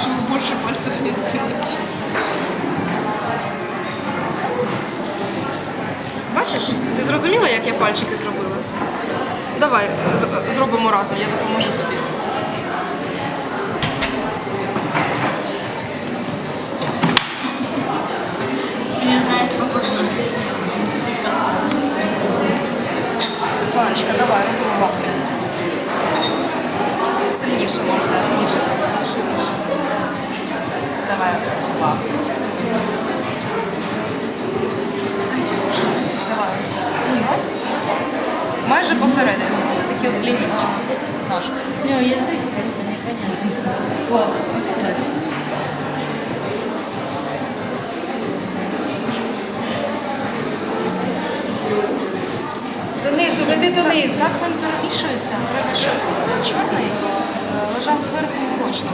чтобы больше пальцев не сделать. Бачиш, ти зрозуміла, як я пальчики зробила? Давай з- зробимо разом, я допоможу тобі. Я. Сланочка, давай, робимо лапки. Майже посерединці. Такі лінійки. Ножки. Ну, язык просто непонятно. Донизу, веди донизу. Так він перемішується. Треба, щоб чорний е, лежав зверху урочно.